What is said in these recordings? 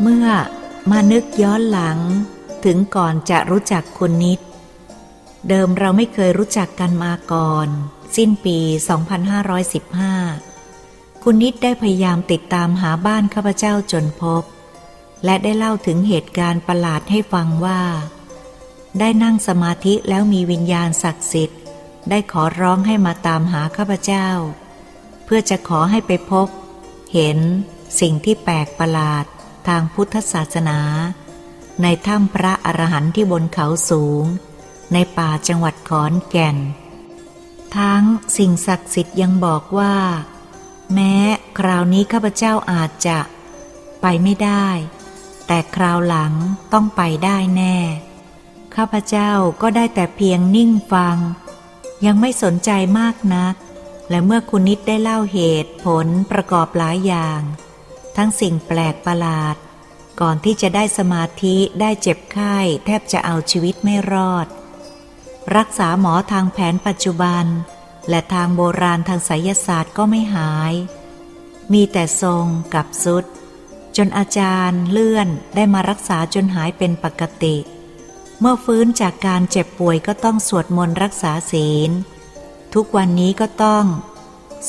เมื่อมานึกย้อนหลัง ถึงก่อนจะรู้จักคุณนิด เดิมเราไม่เคยรู้จักกันมาก่อน สิ้นปี 2515 คุณนิดได้พยายามติดตามหาบ้านข้าพเจ้าจนพบ และได้เล่าถึงเหตุการณ์ประหลาดให้ฟังว่า ได้นั่งสมาธิแล้วมีวิญญาณศักดิ์สิทธิ์ ได้ขอร้องให้มาตามหาข้าพเจ้า เพื่อจะขอให้ไปพบ เห็นสิ่งที่แปลกประหลาด ทางพุทธศาสนา ในถ้ำพระอรหันต์ที่บนเขาสูง ในป่าจังหวัดขอนแก่น ทั้งสิ่งศักดิ์สิทธิ์ยังบอกว่า แม้คราวนี้ข้าพเจ้าอาจจะไปไม่ได้ แต่คราวหลังต้องไปได้แน่ ข้าพเจ้าก็ได้แต่เพียงนิ่งฟัง ยังไม่สนใจมากนัก และเมื่อคุณนิดได้เล่าเหตุผลประกอบหลายอย่าง ทั้งสิ่งแปลกประหลาด ก่อนที่จะได้สมาธิได้เจ็บไข้แทบจะเอาชีวิตไม่รอด รักษาหมอทางแผนปัจจุบัน และทางโบราณทางไสยศาสตร์ก็ไม่หาย มีแต่ทรงกับสุด จนอาจารย์เลื่อนได้มารักษาจนหายเป็นปกติ เมื่อฟื้นจากการเจ็บป่วยก็ต้องสวดมนต์รักษาศีล ทุกวันนี้ก็ต้อง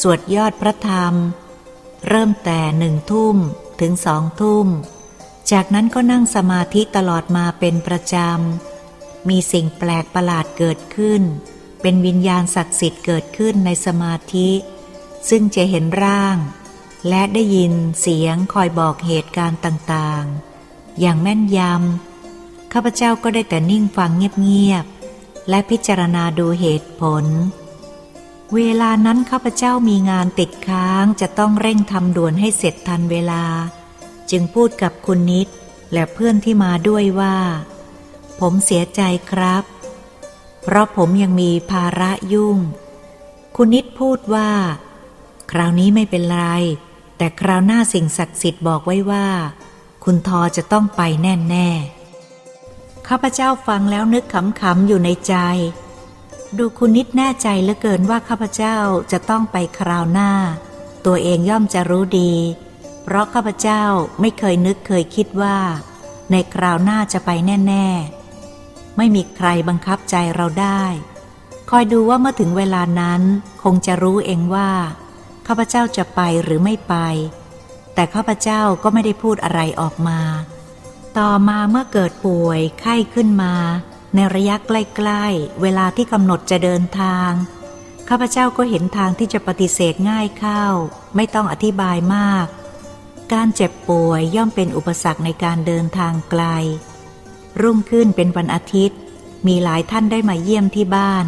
สวดยอดพระธรรม เริ่มแต่หนึ่งทุ่มถึงสองทุ่ม จากนั้นก็นั่งสมาธิตลอดมาเป็นประจำ มีสิ่งแปลกประหลาดเกิดขึ้น เป็นวิญญาณศักดิ์สิทธิ์เกิดขึ้นในสมาธิ ซึ่งจะเห็นร่าง และได้ยินเสียงคอยบอกเหตุการณ์ต่างๆ อย่างแม่นยำ ข้าพเจ้าก็ได้แต่นิ่งฟังเงียบๆ และพิจารณาดูเหตุผล เวลานั้นข้าพเจ้ามีงานติดค้างจะต้องเร่งทำด่วนให้เสร็จทันเวลา จึงพูดกับคุณนิด และเพื่อนที่มาด้วยว่า ผมเสียใจครับ เพราะผมยังมีภาระยุ่ง คุณนิดพูดว่า คราวนี้ไม่เป็นไร แต่คราวหน้าสิ่งศักดิ์สิทธิ์บอกไว้ว่า คุณทอจะต้องไปแน่แน่ๆข้าพเจ้าฟังแล้วนึกขำๆอยู่ในใจ ดูคุณนิดแน่ใจเหลือเกินว่าข้าพเจ้าจะต้องไปคราวหน้า ตัวเองย่อมจะรู้ดี เพราะข้าพเจ้าไม่เคยนึกเคยคิดว่า ในคราวหน้าจะไปแน่ ๆ ไม่มีใครบังคับใจเราได้ คอยดูว่าเมื่อถึงเวลานั้นคงจะรู้เองว่าข้าพเจ้าจะไปหรือไม่ไป แต่ข้าพเจ้าก็ไม่ได้พูดอะไรออกมา ต่อมาเมื่อเกิดป่วยไข้ขึ้นมา ในระยะใกล้ๆ เวลาที่กำหนดจะเดินทาง ข้าพเจ้าก็เห็นทางที่จะปฏิเสธง่ายเข้า ไม่ต้องอธิบายมาก การเจ็บป่วยย่อมเป็นอุปสรรคในการเดินทางไกล รุ่งขึ้นเป็นวันอาทิตย์ มีหลายท่านได้มาเยี่ยมที่บ้าน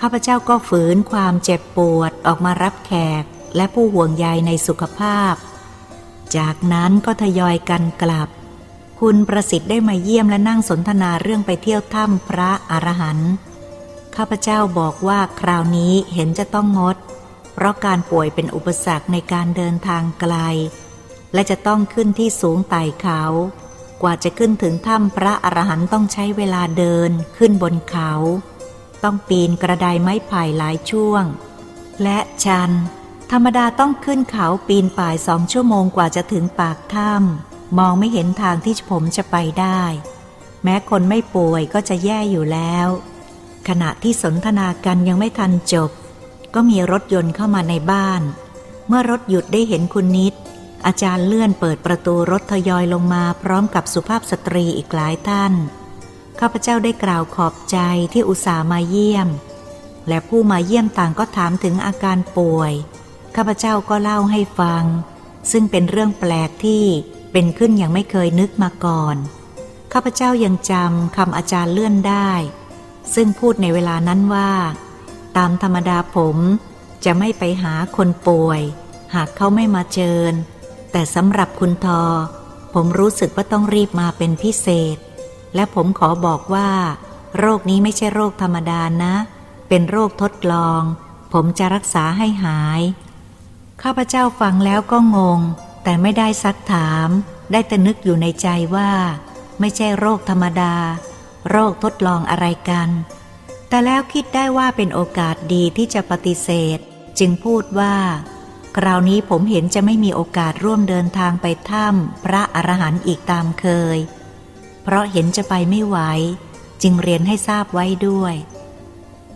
ข้าพเจ้าก็ฝืนความเจ็บปวดออกมารับแขกและผู้ห่วงใยในสุขภาพ จากนั้นก็ทยอยกันกลับ คุณประสิทธิ์ได้มาเยี่ยมและนั่งสนทนาเรื่องไปเที่ยวถ้ำพระอรหันต์ข้าพเจ้าบอกว่าคราวนี้เห็นจะต้องงด เพราะการป่วยเป็นอุปสรรคในการเดินทางไกล และจะต้องขึ้นที่สูงไต่เขา กว่าจะขึ้นถึงถ้ำพระอรหันต์ต้องใช้เวลาเดินขึ้นบนเขา ต้องปีนกระไดไม้ไผ่หลายช่วง และชัน ธรรมดาต้องขึ้นเขาปีนป่ายสองชั่วโมงกว่าจะถึงปากถ้ำ มองไม่เห็นทางที่ผมจะไปได้ แม้คนไม่ป่วยก็จะแย่อยู่แล้ว ขณะที่สนทนากันยังไม่ทันจบ ก็มีรถยนต์เข้ามาในบ้าน เมื่อรถหยุดได้เห็นคุณนิด อาจารย์เลื่อนเปิดประตูรถทยอยลงมาพร้อมกับสุภาพสตรีอีกหลายท่าน ข้าพเจ้าได้กล่าวขอบใจที่อุตส่าห์มาเยี่ยม และผู้มาเยี่ยมต่างก็ถามถึงอาการป่วย ข้าพเจ้าก็เล่าให้ฟัง ซึ่งเป็นเรื่องแปลกที่ เป็นขึ้นอย่างไม่เคยนึกมาก่อน ข้าพเจ้ายังจำคำอาจารย์เลื่อนได้ ซึ่งพูดในเวลานั้นว่า ตามธรรมดาผมจะไม่ไปหาคนป่วย หากเขาไม่มาเชิญ แต่สำหรับคุณทอ ผมรู้สึกว่าต้องรีบมาเป็นพิเศษ และผมขอบอกว่า โรคนี้ไม่ใช่โรคธรรมดานะ เป็นโรคทดลอง ผมจะรักษาให้หาย ข้าพเจ้าฟังแล้วก็งง แต่ไม่ได้ซักถาม ได้แต่นึกอยู่ในใจว่า ไม่ใช่โรคธรรมดา โรคทดลองอะไรกัน แต่แล้วคิดได้ว่าเป็นโอกาสดีที่จะปฏิเสธ จึงพูดว่า คราวนี้ผมเห็นจะไม่มีโอกาสร่วมเดินทางไปถ้ำพระอรหันต์อีกตามเคย เพราะเห็นจะไปไม่ไหว จึงเรียนให้ทราบไว้ด้วย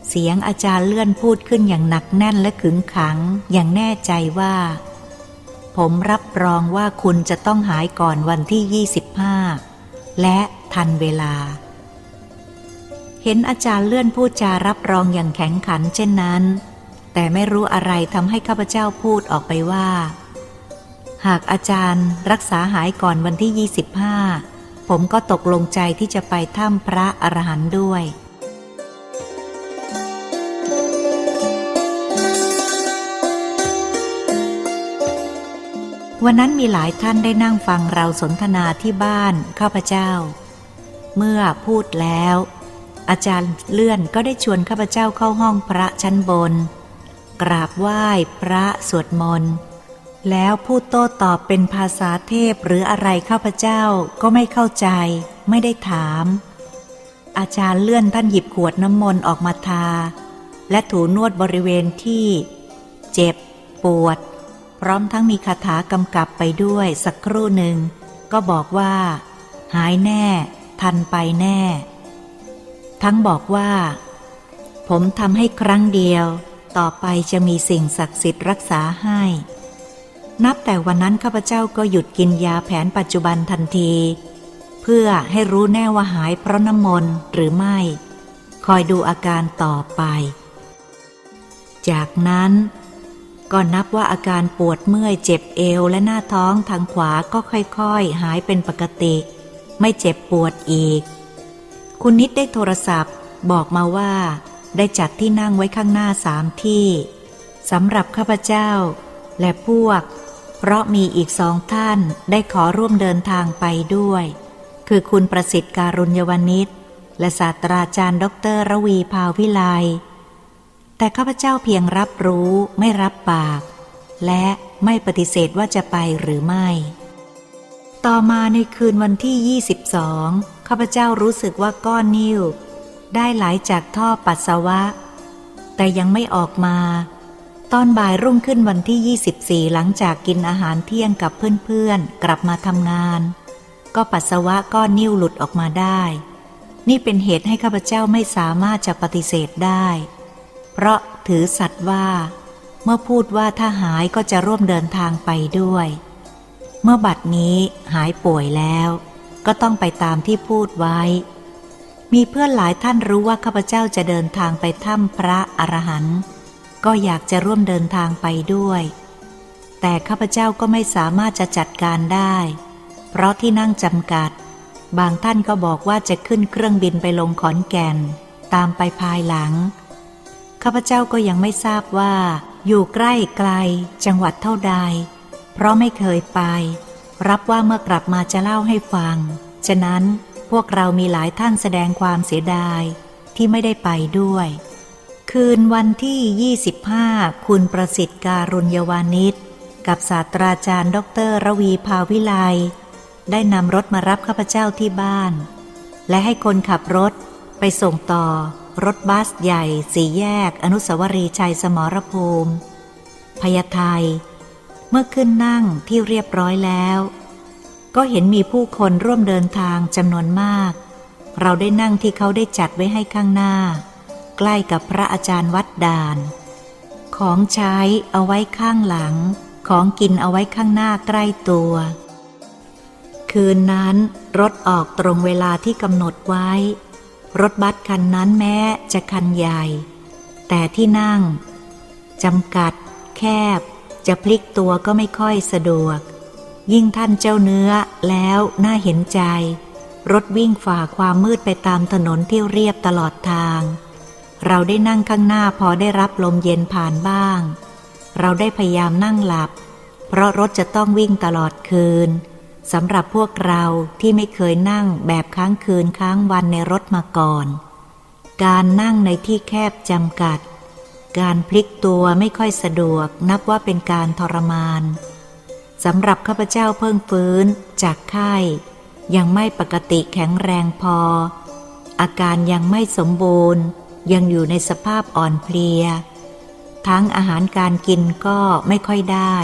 เสียงอาจารย์เลื่อนพูดขึ้นอย่างหนักแน่นและขึงขัง อย่างแน่ใจว่า ผมรับรองว่าคุณจะต้องหายก่อนวันที่ 25 และทันเวลา เห็นอาจารย์เลื่อนพูดจารับรองอย่างแข็งขันเช่นนั้น แต่ไม่รู้อะไรทำให้ข้าพเจ้าพูดออกไปว่า หากอาจารย์รักษาหายก่อนวันที่ 25 ผมก็ตกลงใจที่จะไปถ้ำพระอรหันต์ด้วย วันนั้นมีหลายท่านได้นั่งฟังเราสนทนาที่บ้านข้าพเจ้า เมื่อพูดแล้ว อาจารย์เลื่อนก็ได้ชวนข้าพเจ้าเข้าห้องพระชั้นบน กราบไหว้พระสวดมนต์แล้วพูดโต้ตอบเป็นภาษาเทพหรืออะไรข้าพเจ้าก็ไม่เข้าใจ ไม่ได้ถาม อาจารย์เลื่อนท่านหยิบขวดน้ำมนต์ออกมาทา และถูนวดบริเวณที่ เจ็บปวด พร้อมทั้งมีคาถากำกับไปด้วยสักครู่หนึ่ง ก็บอกว่า หายแน่ ทันไปแน่ ทั้งบอกว่า ผมทำให้ครั้งเดียว ต่อไปจะมีสิ่งศักดิ์สิทธิ์รักษาให้ นับแต่วันนั้นข้าพเจ้าก็หยุดกินยาแผนปัจจุบันทันที เพื่อให้รู้แน่ว่าหายเพราะน้ำมนต์หรือไม่ คอยดูอาการต่อไป จากนั้น ก็นับว่าอาการปวดเมื่อยเจ็บเอวและหน้าท้องทางขวาก็ค่อยๆ หายเป็นปกติ ไม่เจ็บปวดอีก คุณนิดได้โทรศัพท์ บอกมาว่า ได้จัดที่นั่งไว้ข้างหน้าสามที่สำหรับข้าพเจ้า และพวก เพราะมีอีกสองท่านได้ขอร่วมเดินทางไปด้วย คือคุณประสิทธิ์การุญยวนิชและศาสตราจารย์ ดรระวีภาวิไล แต่ข้าพเจ้าเพียงรับรู้ไม่รับปาก และไม่ปฏิเสธว่าจะไปหรือไม่ ต่อมาในคืนวันที่ 22 ข้าพเจ้ารู้สึกว่าก้อนนิ้ว ได้ไหลจากท่อปัสสาวะ แต่ยังไม่ออกมา ตอนบ่ายรุ่งขึ้นวันที่ 24 หลังจากกินอาหารเที่ยงกับเพื่อนๆ กลับมาทำงาน ก็ปัสสาวะก้อนนิ้วหลุดออกมาได้ นี่เป็นเหตุให้ข้าพเจ้าไม่สามารถจะปฏิเสธได้ เพราะถือสัตว์ว่า เมื่อพูดว่าถ้าหายก็จะร่วมเดินทางไปด้วย เมื่อบัดนี้หายป่วยแล้ว ก็ต้องไปตามที่พูดไว้ มีเพื่อนหลายท่านรู้ว่าข้าพเจ้าจะเดินทางไปถ้ำพระอรหันต์ก็อยากจะร่วมเดินทางไปด้วย แต่ข้าพเจ้าก็ไม่สามารถจะจัดการได้ เพราะที่นั่งจำกัด บางท่านก็บอกว่าจะขึ้นเครื่องบินไปลงขอนแก่น ตามไปภายหลัง ข้าพเจ้าก็ยังไม่ทราบว่า อยู่ใกล้ไกล จังหวัดเท่าใด เพราะไม่เคยไป รับว่าเมื่อกลับมาจะเล่าให้ฟัง ฉะนั้นพวกเรามีหลายท่านแสดงความเสียดายที่ไม่ได้ไปด้วย คืนวันที่ 25 คุณประสิทธิ์การุญยวานิชกับศาสตราจารย์ ดรระวีภาวิไลได้นำรถมารับข้าพเจ้าที่บ้าน และให้คนขับรถไปส่งต่อ รถบัสใหญ่สี่แยก อนุสาวรีย์ชัยสมรภูมิ พยาไทย เมื่อขึ้นนั่งที่เรียบร้อยแล้ว ก็เห็นมีผู้คนร่วมเดินทางจำนวนมาก เราได้นั่งที่เขาได้จัดไว้ให้ข้างหน้า ใกล้กับพระอาจารย์วัดด่าน ของใช้เอาไว้ข้างหลัง ของกินเอาไว้ข้างหน้าใกล้ตัว คืนนั้นรถออกตรงเวลาที่กำหนดไว้ รถบัสคันนั้นแม้จะคันใหญ่ แต่ที่นั่งจำกัด แคบ จะพลิกตัวก็ไม่ค่อยสะดวก ยิ่งท่านเจ้าเนื้อแล้วน่าเห็นใจ รถวิ่งฝ่าความมืดไปตามถนนที่เรียบตลอดทาง เราได้นั่งข้างหน้าพอได้รับลมเย็นผ่านบ้าง เราได้พยายามนั่งหลับ เพราะรถจะต้องวิ่งตลอดคืน สำหรับพวกเราที่ไม่เคยนั่งแบบค้างคืนค้างวันในรถมาก่อน การนั่งในที่แคบจำกัด การพลิกตัวไม่ค่อยสะดวกนับว่าเป็นการทรมานสำหรับข้าพเจ้าเพิ่งฟื้นจากไข้ยังไม่ปกติแข็งแรงพอ อาการยังไม่สมบูรณ์ ยังอยู่ในสภาพอ่อนเพลีย ทั้งอาหารการกินก็ไม่ค่อยได้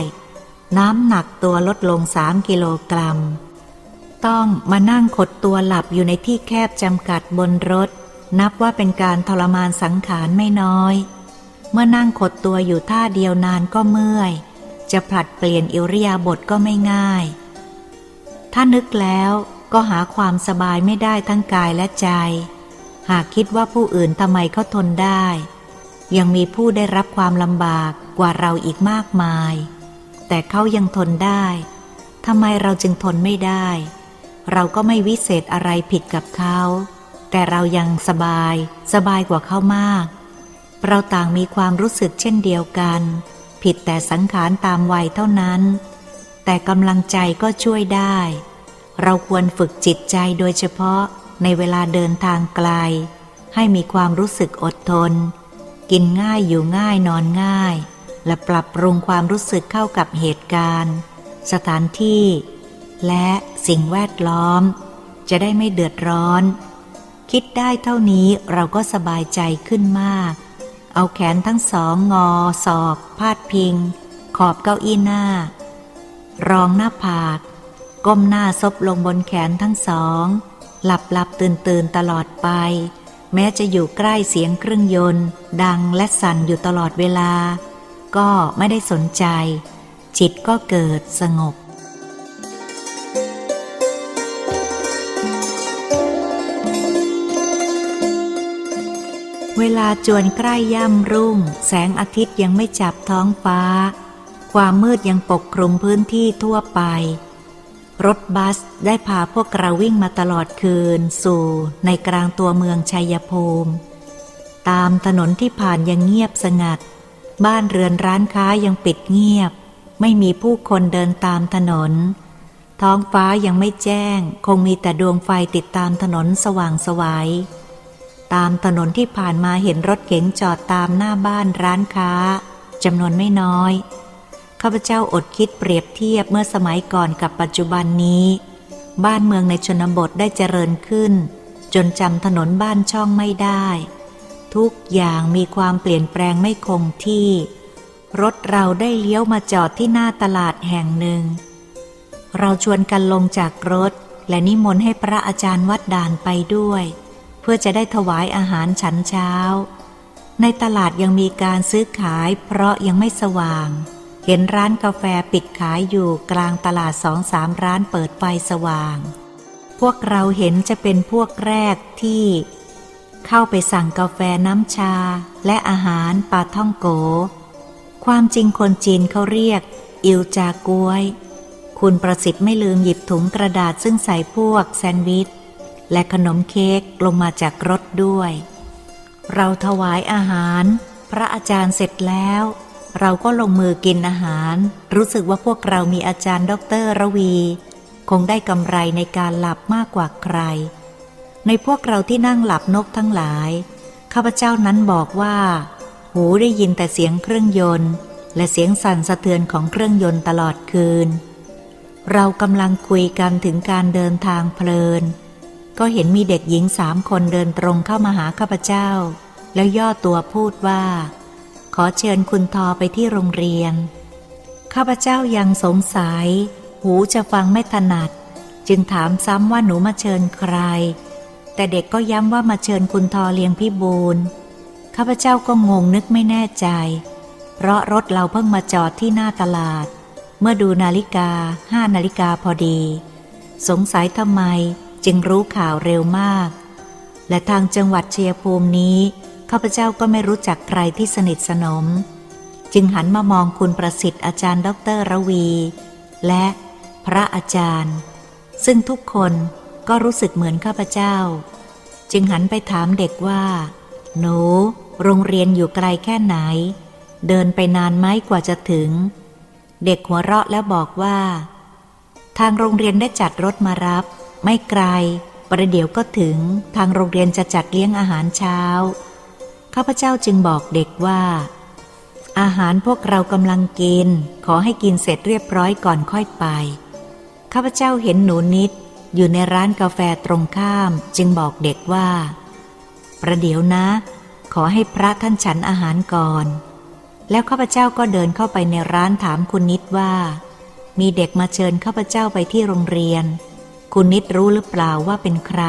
น้ำหนักตัวลดลงสามกิโลกรัม ต้องมานั่งขดตัวหลับอยู่ในที่แคบจำกัดบนรถ นับว่าเป็นการทรมานสังขารไม่น้อย เมื่อนั่งขดตัวอยู่ท่าเดียวนานก็เมื่อย จะผลัดเปลี่ยนอิริยาบถก็ไม่ง่าย ถ้านึกแล้วก็หาความสบายไม่ได้ทั้งกายและใจ หากคิดว่าผู้อื่นทำไมเขาทนได้ ยังมีผู้ได้รับความลำบากกว่าเราอีกมากมาย แต่เขายังทนได้ทำไมเราจึงทนไม่ได้ เราก็ไม่วิเศษอะไรผิดกับเขา แต่เรายังสบาย สบายกว่าเขามาก เราต่างมีความรู้สึกเช่นเดียวกัน ผิดแต่สังขารตามวัยเท่านั้น แต่กำลังใจก็ช่วยได้ เราควรฝึกจิตใจโดยเฉพาะในเวลาเดินทางไกล ให้มีความรู้สึกอดทน กินง่ายอยู่ง่ายนอนง่าย และปรับปรุงความรู้สึกเข้ากับเหตุการณ์ สถานที่ และสิ่งแวดล้อม จะได้ไม่เดือดร้อน คิดได้เท่านี้เราก็สบายใจขึ้นมาก เอาแขนทั้งสองงอ ศอก พาดพิง ขอบเก้าอี้หน้า รองหน้าผาก ก้มหน้าซบลงบนแขนทั้งสอง หลับหลับตื่นตื่นตลอดไป แม้จะอยู่ใกล้เสียงเครื่องยนต์ ดังและสั่นอยู่ตลอดเวลา ก็ไม่ได้สนใจ จิตก็เกิดสงบ เวลาจวนใกล้ย่ำรุ่ง แสงอาทิตย์ยังไม่จับท้องฟ้า ความมืดยังปกคลุมพื้นที่ทั่วไป รถบัสได้พาพวกเราวิ่งมาตลอดคืน สู่ในกลางตัวเมืองชัยภูมิ ตามถนนที่ผ่านยังเงียบสงัด บ้านเรือนร้านค้ายังปิดเงียบ ไม่มีผู้คนเดินตามถนน ท้องฟ้ายังไม่แจ้ง คงมีแต่ดวงไฟติดตามถนนสว่างสวายตามถนนที่ผ่านมาเห็นรถเก๋งจอดตามหน้าบ้านร้านค้าจำนวนไม่น้อย ข้าพเจ้าอดคิดเปรียบเทียบเมื่อสมัยก่อนกับปัจจุบันนี้ บ้านเมืองในชนบทได้เจริญขึ้น จนจำถนนบ้านช่องไม่ได้ ทุกอย่างมีความเปลี่ยนแปลงไม่คงที่ รถเราได้เลี้ยวมาจอดที่หน้าตลาดแห่งหนึ่ง เราชวนกันลงจากรถ และนิมนต์ให้พระอาจารย์วัดด่านไปด้วย เพื่อจะได้ถวายอาหารฉันเช้า ในตลาดยังมีการซื้อขายเพราะยังไม่สว่าง เห็นร้านกาแฟปิดขายอยู่กลางตลาดสองสามร้านเปิดไฟสว่าง พวกเราเห็นจะเป็นพวกแรกที่ เข้าไปสั่งกาแฟน้ำชาและอาหารปลาท่องโก ความจริงคนจีนเขาเรียก อิวจากวย คุณประสิทธิ์ไม่ลืมหยิบถุงกระดาษซึ่งใส่พวกแซนด์วิช และขนมเค้กลงมาจากรถด้วย เราถวายอาหาร พระอาจารย์เสร็จแล้ว เราก็ลงมือกินอาหาร รู้สึกว่าพวกเรามีอาจารย์ด็อกเตอร์ระวี คงได้กำไรในการหลับมากกว่าใคร ในพวกเราที่นั่งหลับนกทั้งหลาย ข้าพเจ้านั้นบอกว่า หูได้ยินแต่เสียงเครื่องยนต์ และเสียงสั่นสะเทือนของเครื่องยนต์ตลอดคืน เรากำลังคุยกันถึงการเดินทางเพลิน ก็เห็นมีเด็กหญิงสามคนเดินตรงเข้ามาหาข้าพเจ้า แล้วย่อตัวพูดว่า ขอเชิญคุณทอไปที่โรงเรียน ข้าพเจ้ายังสงสัย หูจะฟังไม่ถนัด จึงถามซ้ำว่าหนูมาเชิญใคร แต่เด็กก็ย้ำว่ามาเชิญคุณทอเลี้ยงพี่บูนข้าพเจ้าก็งงนึกไม่แน่ใจ เพราะรถเราเพิ่งมาจอดที่หน้าตลาด เมื่อดูนาฬิกาห้านาฬิกาพอดี สงสัยทำไมจึงรู้ข่าวเร็วมาก และทางจังหวัดเชียภูมินี้ข้าพเจ้าก็ไม่รู้จักใครที่สนิทสนม จึงหันมามองคุณประสิทธิ์อาจารย์ดรระวี และพระอาจารย์ ซึ่งทุกคน ก็รู้สึกเหมือนข้าพเจ้า จึงหันไปถามเด็กว่า หนู โรงเรียนอยู่ไกลแค่ไหน เดินไปนานไหมกว่าจะถึง เด็กหัวเราะแล้วบอกว่า ทางโรงเรียนได้จัดรถมารับ ไม่ไกล ประเดี๋ยวก็ถึง ทางโรงเรียนจะจัดเลี้ยงอาหารเช้า ข้าพเจ้าจึงบอกเด็กว่า อาหารพวกเรากำลังกิน ขอให้กินเสร็จเรียบร้อยก่อนค่อยไป ข้าพเจ้าเห็นหนูนิด อยู่ในร้านกาแฟตรงข้ามจึงบอกเด็กว่า ประเดี๋ยวนะ ขอให้พระท่านฉันอาหารก่อน แล้วข้าพเจ้าก็เดินเข้าไปในร้านถามคุณนิดว่า มีเด็กมาเชิญข้าพเจ้าไปที่โรงเรียน คุณนิดรู้หรือเปล่าว่าเป็นใคร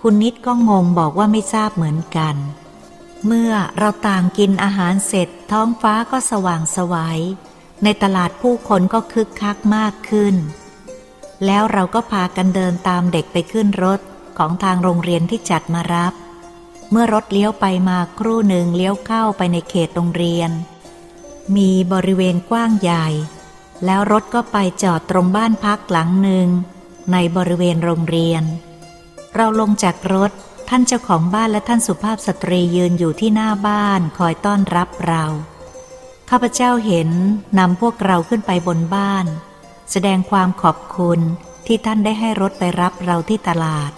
คุณนิดก็งงบอกว่าไม่ทราบเหมือนกัน เมื่อเราต่างกินอาหารเสร็จท้องฟ้าก็สว่างสวยัยในตลาดผู้คนก็คึกคักมากขึ้น แล้วเราก็พากันเดินตามเด็กไปขึ้นรถของทางโรงเรียนที่จัดมารับ เมื่อรถเลี้ยวไปมาครู่หนึ่งเลี้ยวเข้าไปในเขตโรงเรียน มีบริเวณกว้างใหญ่ แล้วรถก็ไปจอดตรงบ้านพักหลังหนึ่ง ในบริเวณโรงเรียน เราลงจากรถท่านเจ้าของบ้านและท่านสุภาพสตรียืนอยู่ที่หน้าบ้านคอยต้อนรับเรา ข้าพเจ้าเห็นนำพวกเราขึ้นไปบนบ้าน แสดงความขอบคุณที่ท่านได้ให้รถไปรับเราที่ตลาด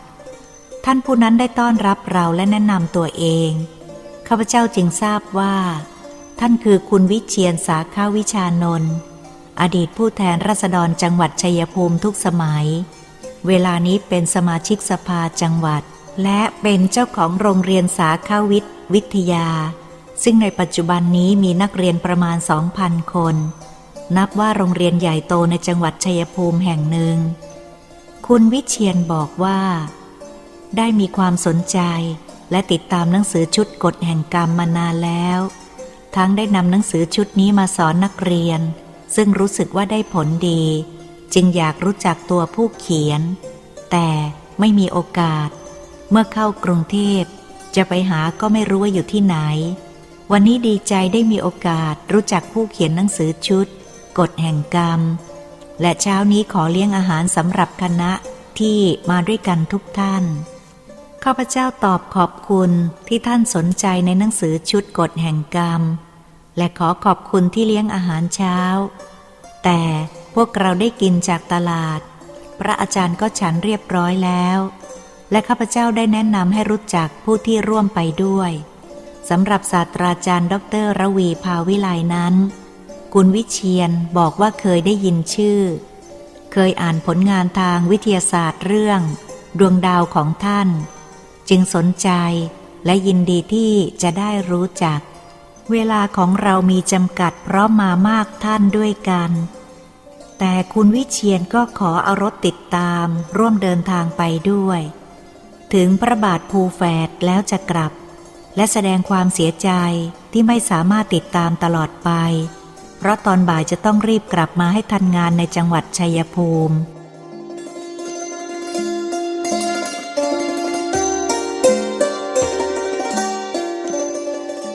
ท่านผู้นั้นได้ต้อนรับเราและแนะนำตัวเอง ข้าพเจ้าจึงทราบว่า ท่านคือคุณวิเชียนสาขาวิชานนท์อดีตผู้แทนราษฎรจังหวัดชัยภูมิทุกสมัย เวลานี้เป็นสมาชิกสภาจังหวัด และเป็นเจ้าของโรงเรียนสาขาวิทย์วิทยา ซึ่งในปัจจุบันนี้มีนักเรียนประมาณ 2,000 คน นับว่าโรงเรียนใหญ่โตในจังหวัดชัยภูมิแห่งหนึ่ง คุณวิเชียนบอกว่า ได้มีความสนใจและติดตามหนังสือชุดกฎแห่งกรรมมานานแล้ว ทั้งได้นำหนังสือชุดนี้มาสอนนักเรียน ซึ่งรู้สึกว่าได้ผลดี จึงอยากรู้จักตัวผู้เขียน แต่ไม่มีโอกาส เมื่อเข้ากรุงเทพ จะไปหาก็ไม่รู้ว่าอยู่ที่ไหน วันนี้ดีใจได้มีโอกาสรู้จักผู้เขียนหนังสือชุด กฎแห่งกรรม และเช้านี้ขอเลี้ยงอาหารสำหรับคณะที่มาด้วยกันทุกท่าน ข้าพเจ้าตอบขอบคุณที่ท่านสนใจในหนังสือชุดกฎแห่งกรรม และขอขอบคุณที่เลี้ยงอาหารเช้า แต่พวกเราได้กินจากตลาด พระอาจารย์ก็ฉันเรียบร้อยแล้ว และข้าพเจ้าได้แนะนำให้รู้จักผู้ที่ร่วมไปด้วยสำหรับศาสตราจารย์ ดรระวีภาวิไลนั้น คุณวิเชียนบอกว่าเคยได้ยินชื่อ เคยอ่านผลงานทางวิทยาศาสตร์เรื่อง ดวงดาวของท่าน จึงสนใจและยินดีที่จะได้รู้จัก เวลาของเรามีจำกัดเพราะมามากท่านด้วยกัน แต่คุณวิเชียนก็ขอเอารถติดตามร่วมเดินทางไปด้วย ถึงพระบาทภูแฝดแล้วจะกลับ และแสดงความเสียใจที่ไม่สามารถติดตามตลอดไป เพราะตอนบ่ายจะต้องรีบกลับมาให้ทันงานในจังหวัดชัยภูมิ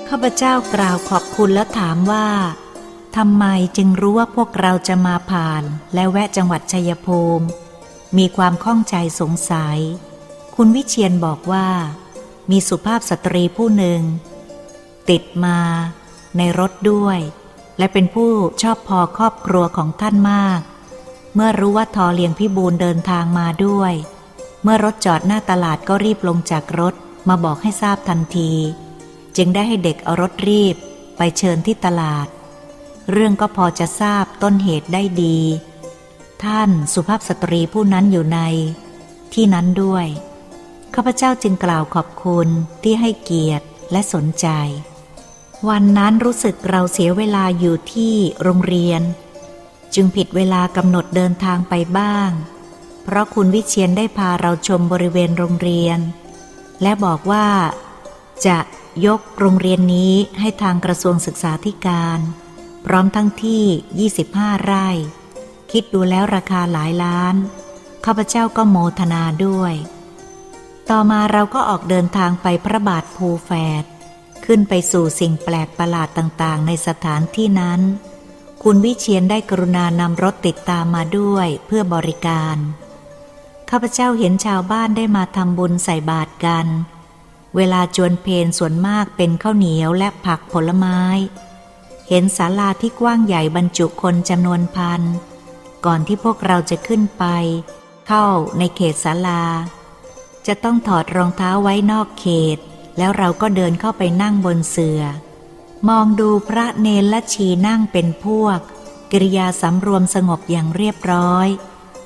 ข้าพเจ้ากล่าวขอบคุณแล้วถามว่าทำไมจึงรู้ว่าพวกเราจะมาผ่านและแวะจังหวัดชัยภูมิ มีความข้องใจสงสัย คุณวิเชียนบอกว่า มีสุภาพสตรีผู้หนึ่ง ติดมาในรถด้วย และเป็นผู้ชอบพอครอบครัวของท่านมาก เมื่อรู้ว่าทอเลียงพิบูลเดินทางมาด้วย เมื่อรถจอดหน้าตลาดก็รีบลงจากรถมาบอกให้ทราบทันที จึงได้ให้เด็กเอารถรีบไปเชิญที่ตลาด เรื่องก็พอจะทราบต้นเหตุได้ดี ท่านสุภาพสตรีผู้นั้นอยู่ใน ที่นั้นด้วย ข้าพเจ้าจึงกล่าวขอบคุณที่ให้เกียรติและสนใจ วันนั้นรู้สึกเราเสียเวลาอยู่ที่โรงเรียน จึงผิดเวลากำหนดเดินทางไปบ้าง เพราะคุณวิเชียนได้พาเราชมบริเวณโรงเรียน และบอกว่า จะยกโรงเรียนนี้ให้ทางกระทรวงศึกษาธิการ พร้อมทั้งที่ 25 ไร่ คิดดูแล้วราคาหลายล้านข้าพเจ้าก็โมทนาด้วย ต่อมาเราก็ออกเดินทางไปพระบาทภูแฝด ขึ้นไปสู่สิ่งแปลกประหลาดต่างๆ ในสถานที่นั้น คุณวิเชียนได้กรุณานำรถติดตามมาด้วยเพื่อบริการ ข้าพเจ้าเห็นชาวบ้านได้มาทำบุญใส่บาตรกัน เวลาจวนเพนส่วนมากเป็นข้าวเหนียวและผักผลไม้ เห็นศาลาที่กว้างใหญ่บรรจุคนจำนวนพัน ก่อนที่พวกเราจะขึ้นไป เข้าในเขตศาลา จะต้องถอดรองเท้าไว้นอกเขต แล้วเราก็เดินเข้าไปนั่งบนเสือ่อ มองดูพระเนรและชีนั่งเป็นพวก กิริยาสำรวมสงบอย่างเรียบร้อย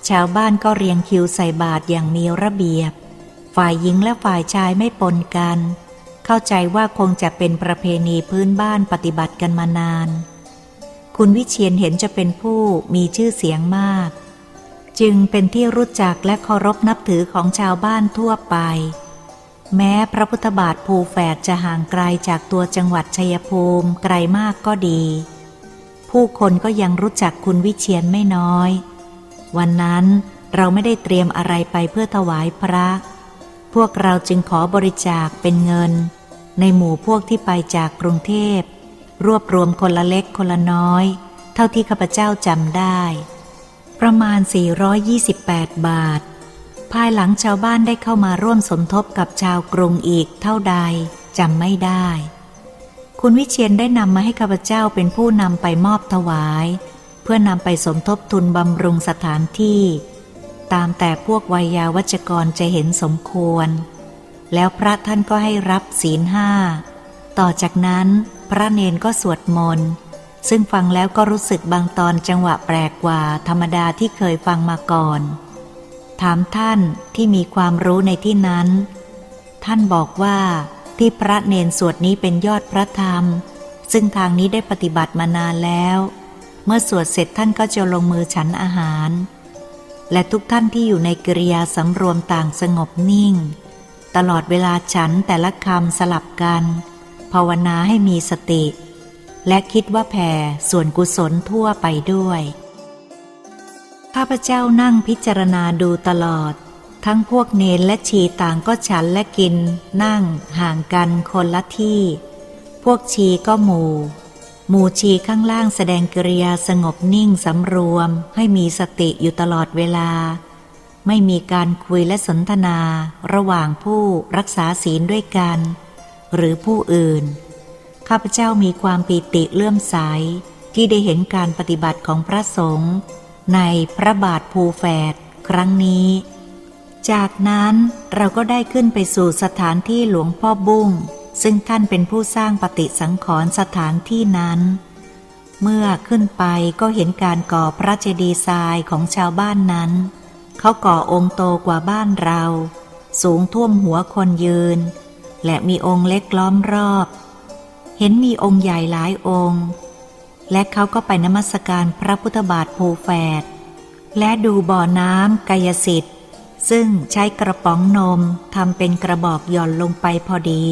ชาวบ้านก็เรียงคิวใส่บาตรอย่างมีระเบียบ ฝ่ายหญิงและฝ่ายชายไม่ปนกัน เข้าใจว่าคงจะเป็นประเพณีพื้นบ้านปฏิบัติกันมานาน คุณวิเชียนเห็นจะเป็นผู้มีชื่อเสียงมาก จึงเป็นที่รู้จักและเคารพนับถือของชาวบ้านทั่วไป แม้พระพุทธบาทภูแฝดจะห่างไกลจากตัวจังหวัดชัยภูมิไกลมากก็ดี ผู้คนก็ยังรู้จักคุณวิเชียนไม่น้อย วันนั้นเราไม่ได้เตรียมอะไรไปเพื่อถวายพระ พวกเราจึงขอบริจาคเป็นเงิน ในหมู่พวกที่ไปจากกรุงเทพ รวบรวมคนละเล็กคนละน้อย เท่าที่ข้าพเจ้าจำได้ ประมาณ 428 บาท ภายหลังชาวบ้านได้เข้ามาร่วมสมทบกับชาวกรุงอีกเท่าใดจำไม่ได้ คุณวิเชียนได้นำมาให้ข้าพเจ้าเป็นผู้นำไปมอบถวาย เพื่อนำไปสมทบทุนบำรุงสถานที่ ตามแต่พวกวัยยาวัจกรจะเห็นสมควร แล้วพระท่านก็ให้รับศีลห้า ต่อจากนั้นพระเนนก็สวดมนต์ซึ่งฟังแล้วก็รู้สึกบางตอนจังหวะแปลกกว่าธรรมดาที่เคยฟังมาก่อน ถามท่านที่มีความรู้ในที่นั้น ท่านบอกว่าที่พระเนนสวดนี้เป็นยอดพระธรรม ซึ่งทางนี้ได้ปฏิบัติมานานแล้ว เมื่อสวดเสร็จท่านก็จะลงมือฉันอาหาร และทุกท่านที่อยู่ในกิริยาสำรวมต่างสงบนิ่ง ตลอดเวลาฉันแต่ละคำสลับกัน ภาวนาให้มีสติ และคิดว่าแผ่ส่วนกุศลทั่วไปด้วย ข้าพเจ้านั่งพิจารณาดูตลอด ทั้งพวกเนนและชีต่างก็ฉันและกิน นั่งห่างกันคนละที่ พวกชีก็หมู่ หมู่ชีข้างล่างแสดงกิริยาสงบนิ่งสำรวม ให้มีสติอยู่ตลอดเวลา ไม่มีการคุยและสนทนา ระหว่างผู้รักษาศีลด้วยกัน หรือผู้อื่น ข้าพเจ้ามีความปีติเลื่อมใสที่ได้เห็นการปฏิบัติของพระสงฆ์ ในพระบาทภูแฝดครั้งนี้ จากนั้นเราก็ได้ขึ้นไปสู่สถานที่หลวงพ่อบุ้ง ซึ่งท่านเป็นผู้สร้างปฏิสังขรณ์สถานที่นั้น เมื่อขึ้นไปก็เห็นการก่อพระเจดีย์ทรายของชาวบ้านนั้น เขาก่อองค์โตกว่าบ้านเรา สูงท่วมหัวคนยืน และมีองค์เล็กล้อมรอบ เห็นมีองค์ใหญ่หลายองค์ และเขาก็ไปนมัสการพระพุทธบาทภูแฝด และดูบ่อน้ำกายสิทธิ์ ซึ่งใช้กระป๋องนมทำเป็นกระบอกหย่อนลงไปพอดี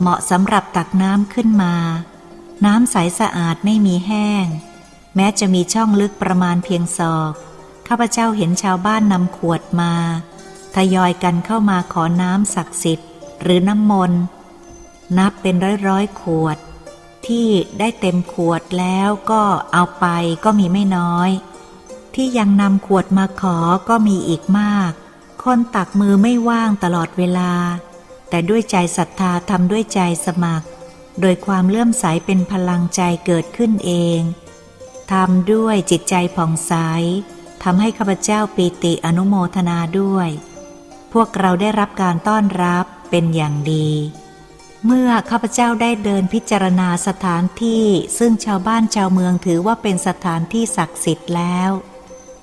เหมาะสำหรับตักน้ำขึ้นมา น้ำใสสะอาดไม่มีแห้ง แม้จะมีช่องลึกประมาณเพียงศอก ข้าพเจ้าเห็นชาวบ้านนำขวดมา ทยอยกันเข้ามาขอน้ำศักดิ์สิทธิ์ หรือน้ำมนต์นับเป็นร้อยๆขวด ที่ได้เต็มขวดแล้วก็เอาไปก็มีไม่น้อย ที่ยังนำขวดมาขอก็มีอีกมาก คนตักมือไม่ว่างตลอดเวลา แต่ด้วยใจศรัทธาทำด้วยใจสมัคร โดยความเลื่อมใสเป็นพลังใจเกิดขึ้นเองทำด้วยจิตใจผ่องใสทำให้ข้าพเจ้าปีติอนุโมทนาด้วย พวกเราได้รับการต้อนรับเป็นอย่างดี เมื่อข้าพเจ้าได้เดินพิจารณาสถานที่ซึ่งชาวบ้านชาวเมืองถือว่าเป็นสถานที่ศักดิ์สิทธิ์แล้ว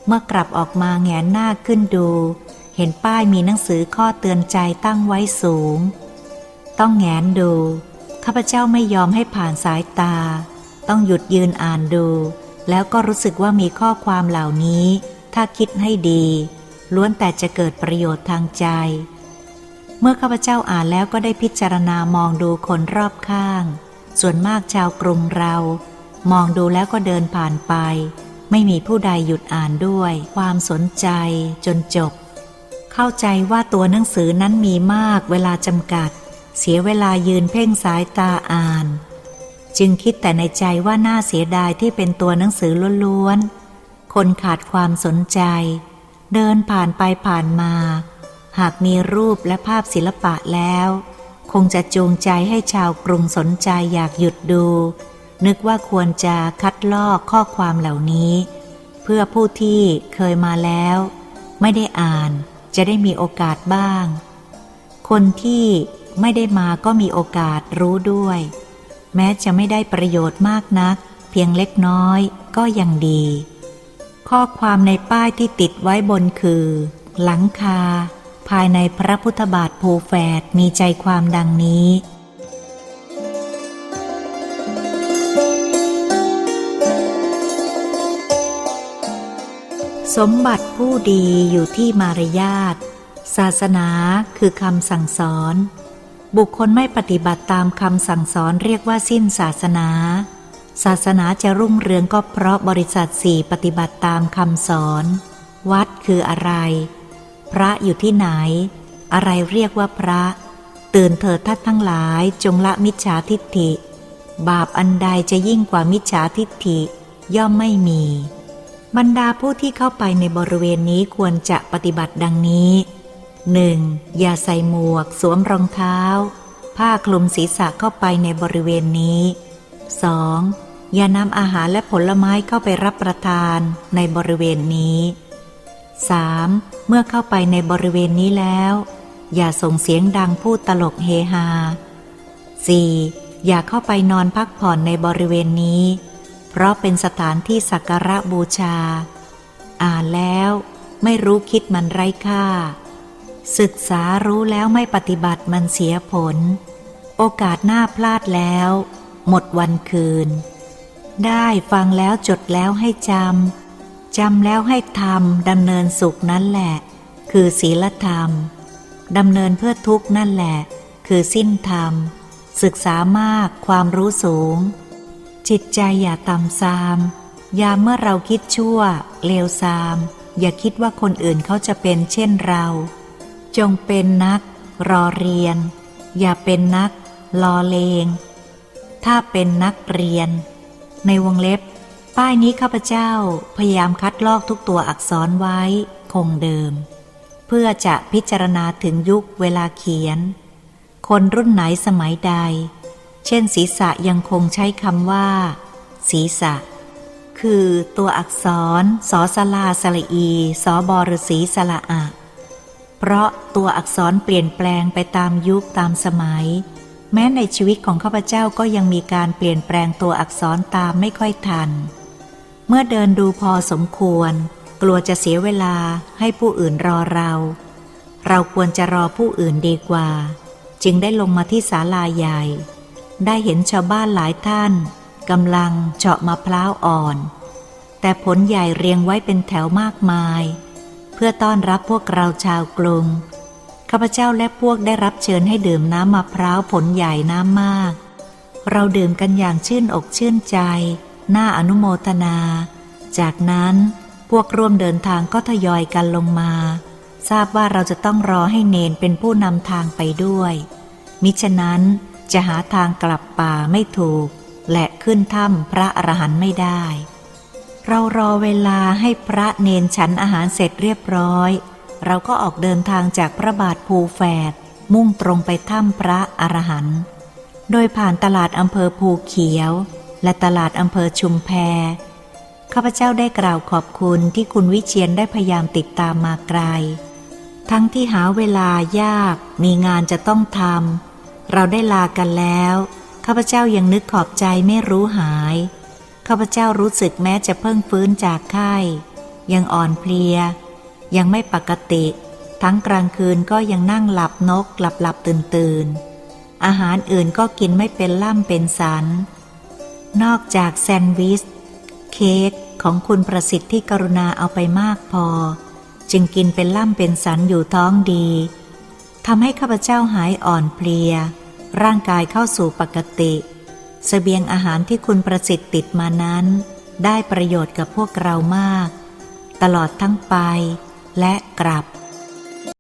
เมื่อกลับออกมาแงนหน้าขึ้นดู เห็นป้ายมีหนังสือข้อเตือนใจตั้งไว้สูง ต้องแงนดู ข้าพเจ้าไม่ยอมให้ผ่านสายตา ต้องหยุดยืนอ่านดู แล้วก็รู้สึกว่ามีข้อความเหล่านี้ ถ้าคิดให้ดี ล้วนแต่จะเกิดประโยชน์ทางใจ เมื่อข้าพเจ้าอ่านแล้วก็ได้พิจารณามองดูคนรอบข้าง ส่วนมากชาวกรุงเรา มองดูแล้วก็เดินผ่านไป ไม่มีผู้ใดหยุดอ่านด้วย ความสนใจจนจบ เข้าใจว่าตัวหนังสือนั้นมีมากเวลาจำกัด เสียเวลายืนเพ่งสายตาอ่าน จึงคิดแต่ในใจว่าน่าเสียดายที่เป็นตัวหนังสือล้วนๆคนขาดความสนใจ เดินผ่านไปผ่านมา หากมีรูปและภาพศิลปะแล้ว คงจะจูงใจให้ชาวกรุงสนใจอยากหยุดดู นึกว่าควรจะคัดลอกข้อความเหล่านี้ เพื่อผู้ที่เคยมาแล้ว ไม่ได้อ่านจะได้มีโอกาสบ้าง คนที่ไม่ได้มาก็มีโอกาสรู้ด้วย แม้จะไม่ได้ประโยชน์มากนัก เพียงเล็กน้อยก็ยังดี ข้อความในป้ายที่ติดไว้บนคือ หลังคา ภายในพระพุทธบาทโพแฝดมีใจความดังนี้ สมบัติผู้ดีอยู่ที่มารยาทศาสนาคือคำสั่งสอน บุคคลไม่ปฏิบัติตามคำสั่งสอนเรียกว่าสิ้นศาสนา ศาสนาจะรุ่งเรืองก็เพราะบริษัทสี่ปฏิบัติตามคำสอน วัดคืออะไร พระอยู่ที่ไหน อะไรเรียกว่าพระ ตื่นเถิดท่านทั้งหลายจงละมิจฉาทิฏฐิ บาปอันใดจะยิ่งกว่ามิจฉาทิฏฐิย่อมไม่มี บรรดาผู้ที่เข้าไปในบริเวณนี้ควรจะปฏิบัติดังนี้ 1. อย่าใส่หมวกสวมรองเท้า ผ้าคลุมศีรษะเข้าไปในบริเวณนี้ 2. อย่านำอาหารและผลไม้เข้าไปรับประทานในบริเวณนี้ 3. เมื่อเข้าไปในบริเวณนี้แล้ว อย่าส่งเสียงดังพูดตลกเฮฮา 4. อย่าเข้าไปนอนพักผ่อนในบริเวณนี้ เพราะเป็นสถานที่สักการะบูชา อ่านแล้วไม่รู้คิดมันไร้ค่า ศึกษารู้แล้วไม่ปฏิบัติมันเสียผล โอกาสหน้าพลาดแล้ว หมดวันคืน ได้ฟังแล้วจดแล้วให้จำ จำแล้วให้ทำดำเนินสุขนั่นแหละ คือศีลธรรมดำเนินเพื่อทุกนั่นแหละ คือสิ้นธรรม ศึกษามากความรู้สูง จิตใจอย่าต่ำซามยามเมื่อเราคิดชั่ว เลวซาม อย่าคิดว่าคนอื่นเขาจะเป็นเช่นเรา จงเป็นนัก รอเรียน อย่าเป็นนัก รอเลง ถ้าเป็นนักเรียน ในวงเล็บ ป้ายนี้ข้าพเจ้าพยายามคัดลอกทุกตัวอักษรไว้ คงเดิม เพื่อจะพิจารณาถึงยุคเวลาเขียน คนรุ่นไหนสมัยใด เช่นศีรษะยังคงใช้คำว่า ศีรษะ คือตัวอักษรสอสลาสละอีสอบอรสีสละอะ เพราะตัวอักษรเปลี่ยนแปลงไปตามยุคตามสมัย แม้ในชีวิตของข้าพเจ้าก็ยังมีการเปลี่ยนแปลงตัวอักษรตามไม่ค่อยทัน เมื่อเดินดูพอสมควร กลัวจะเสียเวลาให้ผู้อื่นรอเรา เราควรจะรอผู้อื่นดีกว่า จึงได้ลงมาที่ศาลาใหญ่ ได้เห็นชาวบ้านหลายท่านกำลังเจาะมะพร้าวอ่อน แต่ผลใหญ่เรียงไว้เป็นแถวมากมาย เพื่อต้อนรับพวกเราชาวกรุงข้าพเจ้าและพวกได้รับเชิญให้ดื่มน้ำมะพร้าวผลใหญ่น้ำมาก เราดื่มกันอย่างชื่นอกชื่นใจ น่าอนุโมทนา จากนั้นพวกร่วมเดินทางก็ทยอยกันลงมา ทราบว่าเราจะต้องรอให้เนนเป็นผู้นำทางไปด้วย มิฉะนั้นจะหาทางกลับป่าไม่ถูก และขึ้นถ้ำพระอรหันต์ไม่ได้ เรารอเวลาให้พระเนนฉันอาหารเสร็จเรียบร้อย เราก็ออกเดินทางจากพระบาทภูแฝด มุ่งตรงไปถ้ำพระอรหันต์โดยผ่านตลาดอำเภอภูเขียว และตลาดอำเภอชุมแพข้าพเจ้าได้กล่าวขอบคุณที่คุณวิเชียนได้พยายามติดตามมาไกล ทั้งที่หาเวลายากมีงานจะต้องทำเราได้ลากันแล้วข้าพเจ้ายังนึกขอบใจไม่รู้หาย ข้าพเจ้ารู้สึกแม้จะเพิ่งฟื้นจากไข้ยังอ่อนเพลีย ยังไม่ปกติ ทั้งกลางคืนก็ยังนั่งหลับนกหลับหลับตื่นตื่นอาหารอื่นก็กินไม่เป็นล่ำเป็นสัน นอกจากแซนด์วิช เค้กของคุณประสิทธิ์ที่กรุณาเอาไปมากพอ จึงกินเป็นล่ำเป็นสันอยู่ท้องดีทำให้ข้าพเจ้าหายอ่อนเพลีย ร่างกายเข้าสู่ปกติสเสบียงอาหารที่คุณประสิทธิ์ติดมานั้น ได้ประโยชน์กับพวกเรามาก ตลอดทั้งไปและกลับ